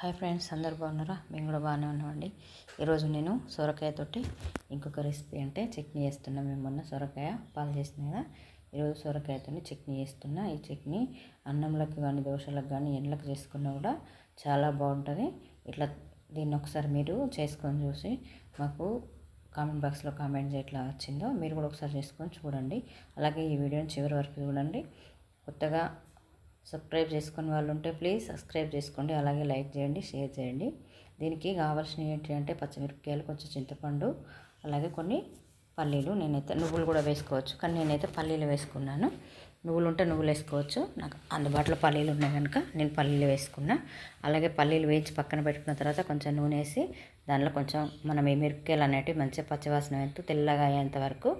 Hi friends అందరు బాగున్నారా? మేము కూడా బాగానే ఉన్నామండి. ఈరోజు నేను సొరకాయతోటి ఇంకొక రెసిపీ అంటే చట్నీ చేస్తున్నా. మేము మొన్న సొరకాయ పాలు చేసిన కదా ఈరోజు సొరకాయతో చట్నీ చేస్తున్నా. ఈ చట్నీ అన్నంలకు కానీ దోశలకు కానీ ఎండ్లకు చేసుకున్నా కూడా చాలా బాగుంటుంది. ఇట్లా దీన్ని ఒకసారి మీరు చేసుకొని చూసి మాకు కామెంట్ బాక్స్లో కామెంట్ ఎట్లా వచ్చిందో మీరు కూడా ఒకసారి చేసుకొని చూడండి. అలాగే ఈ వీడియోని చివరి వరకు చూడండి. కొత్తగా సబ్స్క్రైబ్ చేసుకునే వాళ్ళు ఉంటే ప్లీజ్ సబ్స్క్రైబ్ చేసుకోండి అలాగే లైక్ చేయండి షేర్ చేయండి. దీనికి కావాల్సినవి ఏంటి అంటే పచ్చిమిరపకాయలు కొంచెం చింతపండు అలాగే కొన్ని పల్లీలు. నేనైతే నువ్వులు కూడా వేసుకోవచ్చు కానీ నేనైతే పల్లీలు వేసుకున్నాను. నువ్వులు ఉంటే నువ్వులు వేసుకోవచ్చు. నాకు అందుబాటులో పల్లీలు ఉన్నాయి కనుక నేను పల్లీలు వేసుకున్నా. అలాగే పల్లీలు వేయించి పక్కన పెట్టుకున్న తర్వాత కొంచెం నూనె వేసి దానిలో కొంచెం మనం ఈ మిరపకాయలు అనేవి మంచిగా పచ్చివాసన వేస్తూ తెల్లగా అయ్యేంత వరకు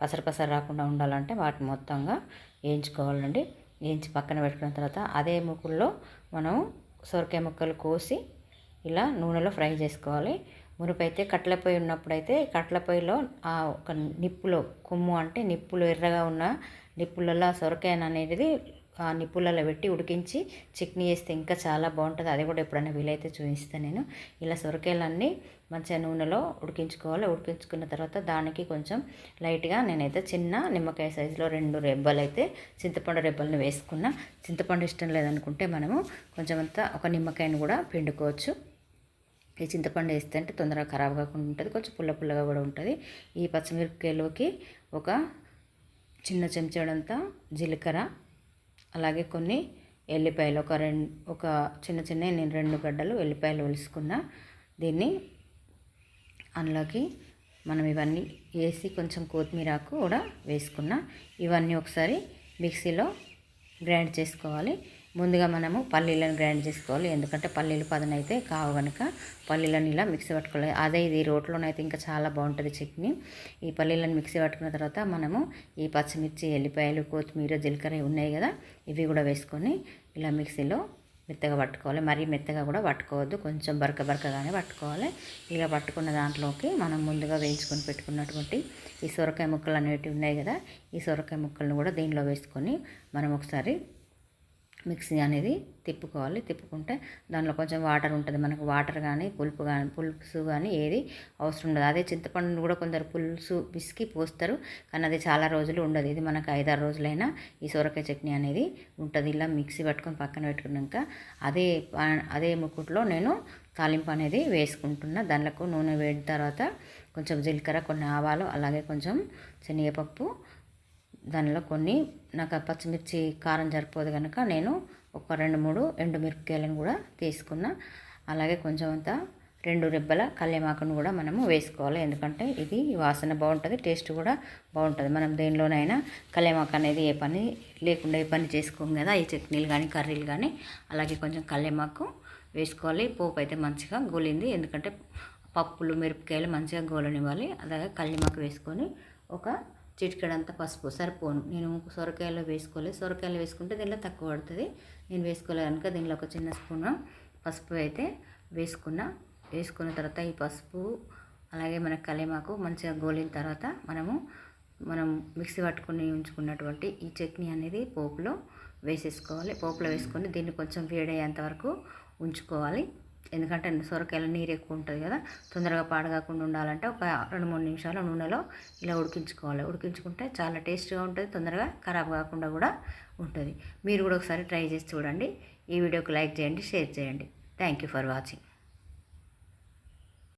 పసర రాకుండా ఉండాలంటే వాటిని మొత్తంగా వేయించుకోవాలండి. వేయించి పక్కన పెట్టుకున్న తర్వాత అదే ముక్కుల్లో మనం సొరకాయ ముక్కలు కోసి ఇలా నూనెలో ఫ్రై చేసుకోవాలి. మురుపు అయితే కట్ల పొయ్యి ఉన్నప్పుడైతే కట్ల పొయ్యిలో ఆ ఒక నిప్పులో కొమ్ము అంటే నిప్పులు ఎర్రగా ఉన్న నిప్పులలో సొరకాయ అనేది నిప్పులలో పెట్టి ఉడికించి చట్నీ వేస్తే ఇంకా చాలా బాగుంటుంది. అది కూడా ఎప్పుడైనా వీలైతే చూపిస్తాను నేను. ఇలా సొరకాయలన్నీ మంచిగా నూనెలో ఉడికించుకోవాలి. ఉడికించుకున్న తర్వాత దానికి కొంచెం లైట్గా నేనైతే చిన్న నిమ్మకాయ సైజులో రెండు రెబ్బలు అయితే చింతపండు రెబ్బలను వేసుకున్నా. చింతపండు ఇష్టం లేదనుకుంటే మనము కొంచెం అంతా ఒక నిమ్మకాయను కూడా పిండుకోవచ్చు. ఈ చింతపండు వేస్తే అంటే తొందరగా ఖరాబ్ కాకుండా ఉంటుంది. కొంచెం పుల్ల పుల్లగా కూడా ఉంటుంది. ఈ పచ్చిమిరపకాయలోకి ఒక చిన్న చెంచాడంతా జీలకర్ర అలాగే కొన్ని ఎల్లిపాయలు ఒక రెండు ఒక చిన్న చిన్న నేను రెండు గడ్డలు ఎల్లిపాయలు ఒలుసుకున్న దీన్ని అందులోకి మనం ఇవన్నీ వేసి కొంచెం కొత్తిమీర ఆకు కూడా వేసుకున్న. ఇవన్నీ ఒకసారి మిక్సీలో గ్రైండ్ చేసుకోవాలి. ముందుగా మనము పల్లీలను గ్రైండ్ చేసుకోవాలి. ఎందుకంటే పల్లీలు పదనైతే కావు కనుక పల్లీలను ఇలా మిక్సీ పట్టుకోవాలి. అదే ఇది రోట్లోనైతే ఇంకా చాలా బాగుంటుంది చట్నీ. ఈ పల్లీలను మిక్సీ పట్టుకున్న తర్వాత మనము ఈ పచ్చిమిర్చి ఎల్లిపాయలు కొత్తిమీర జీలకర్ర ఉన్నాయి కదా ఇవి కూడా వేసుకొని ఇలా మిక్సీలో మెత్తగా పట్టుకోవాలి. మరీ మెత్తగా కూడా పట్టుకోవద్దు. కొంచెం బరక బరకగానే పట్టుకోవాలి. ఇలా పట్టుకున్న దాంట్లోకి మనం ముందుగా వేయించుకొని పెట్టుకున్నటువంటి ఈ సొరకాయ ముక్కలు అనేటివి ఉన్నాయి కదా ఈ సొరకాయ ముక్కలను కూడా దీనిలో వేసుకొని మనం ఒకసారి మిక్సీ అనేది తిప్పుకోవాలి. తిప్పుకుంటే దానిలో కొంచెం వాటర్ ఉంటుంది. మనకు వాటర్ కానీ పులుపు కానీ పులుసు కానీ ఏది అవసరం ఉండదు. అదే చింతపండును కూడా కొందరు పులుసు పిసికి పోస్తారు. కానీ అది చాలా రోజులు ఉండదు. ఇది మనకు ఐదారు రోజులైనా ఈ సొరకాయ చట్నీ అనేది ఉంటుంది. ఇలా మిక్సీ పట్టుకొని పక్కన పెట్టుకున్నాక అదే అదే ముక్కుట్లో నేను తాలింపు అనేది వేసుకుంటున్నా. దానిలో నూనె వేడిన తర్వాత కొంచెం జీలకర్ర కొన్ని ఆవాలు అలాగే కొంచెం శనగపప్పు దానిలో కొన్ని నాకు పచ్చిమిర్చి కారం సరిపోదు కనుక నేను ఒక రెండు మూడు ఎండుమిరపకాయలను కూడా తీసుకున్న. అలాగే కొంచెం అంతా రెండు రెబ్బల కళ్యామాకును కూడా మనము వేసుకోవాలి. ఎందుకంటే ఇది వాసన బాగుంటుంది టేస్ట్ కూడా బాగుంటుంది. మనం దేనిలోనైనా కళ్యామాకు అనేది ఏ పని లేకుండా ఏ పని చేసుకోం కదా ఈ చట్నీలు కానీ కర్రీలు కానీ అలాగే కొంచెం కళ్యామాకు వేసుకోవాలి. పోపు అయితే మంచిగా గోలింది. ఎందుకంటే పప్పులు మిరపకాయలు మంచిగా గోలనివ్వాలి. అలాగే కళ్యామాకు వేసుకొని ఒక చిటికెడంత పసుపు సరిపోను. నేను సొరకాయలో వేసుకోలేదు. సొరకాయలు వేసుకుంటే దీనిలో తక్కువ పడుతుంది. నేను వేసుకోలేదు కనుక దీనిలో ఒక చిన్న స్పూన్ పసుపు అయితే వేసుకున్న. వేసుకున్న తర్వాత ఈ పసుపు అలాగే మన కలిమాకు మంచిగా గోలిన తర్వాత మనము మనం మిక్సీ పట్టుకుని ఉంచుకున్నటువంటి ఈ చట్నీ అనేది పోపులో వేసేసుకోవాలి. పోపులో వేసుకొని దీన్ని కొంచెం వేడయ్యేంత వరకు ఉంచుకోవాలి. ఎందుకంటే సొరకాయలో నీరు ఎక్కువ ఉంటుంది కదా తొందరగా పాడగాకుండా ఉండాలంటే ఒక రెండు మూడు నిమిషాలు నూనెలో ఇలా ఉడికించుకోవాలి. ఉడికించుకుంటే చాలా టేస్ట్గా ఉంటుంది తొందరగా ఖరాబ్ కాకుండా కూడా ఉంటుంది. మీరు కూడా ఒకసారి ట్రై చేసి చూడండి. ఈ వీడియోకి లైక్ చేయండి షేర్ చేయండి. Thank you for watching.